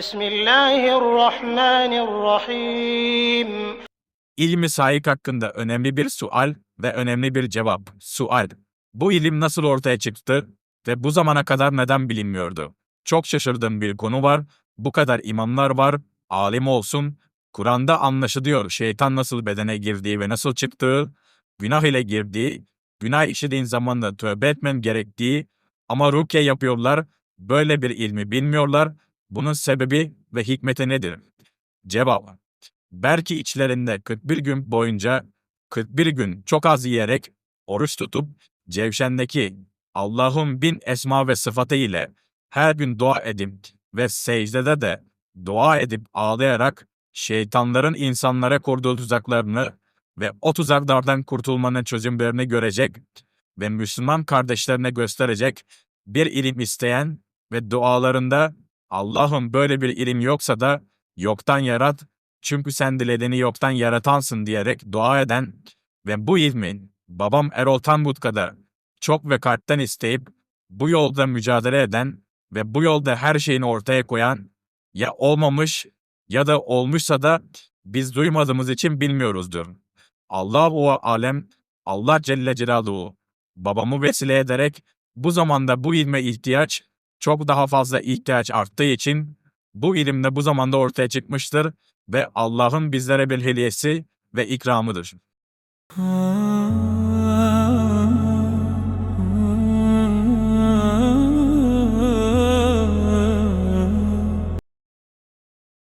Bismillahirrahmanirrahim. İlmi sahik hakkında önemli bir sual ve önemli bir cevap. Sual. Bu ilim nasıl ortaya çıktı ve bu zamana kadar neden bilinmiyordu? Çok şaşırdığım bir konu var. Bu kadar imamlar var. Alim olsun. Kur'an'da anlaşılıyor şeytan nasıl bedene girdiği ve nasıl çıktığı, günah ile girdiği, günah işlediğin zamanla tövbe etmem gerektiği ama rukiye yapıyorlar, böyle bir ilmi bilmiyorlar bunun sebebi ve hikmeti nedir? Cevap. Belki içlerinde 41 gün boyunca 41 gün çok az yiyerek oruç tutup Cevşen'deki Allah'ın bin esma ve sıfatı ile her gün dua edip ve secdede de dua edip ağlayarak şeytanların insanlara kurduğu tuzaklarını ve o tuzaklardan kurtulmanın çözümlerini görecek ve Müslüman kardeşlerine gösterecek bir ilim isteyen ve dualarında Allah'ım böyle bir ilim yoksa da yoktan yarat çünkü sen dilediğini yoktan yaratansın diyerek dua eden ve bu ilmin babam Erol Tanbut kadar çok ve kalpten isteyip bu yolda mücadele eden ve bu yolda her şeyini ortaya koyan ya olmamış ya da olmuşsa da biz duymadığımız için bilmiyoruzdur. Allahu alem Allah Celle Celaluhu babamı vesile ederek bu zamanda bu ilme ihtiyaç çok daha fazla ihtiyaç arttığı için bu ilim de bu zamanda ortaya çıkmıştır ve Allah'ın bizlere bir hediyesi ve ikramıdır. Ah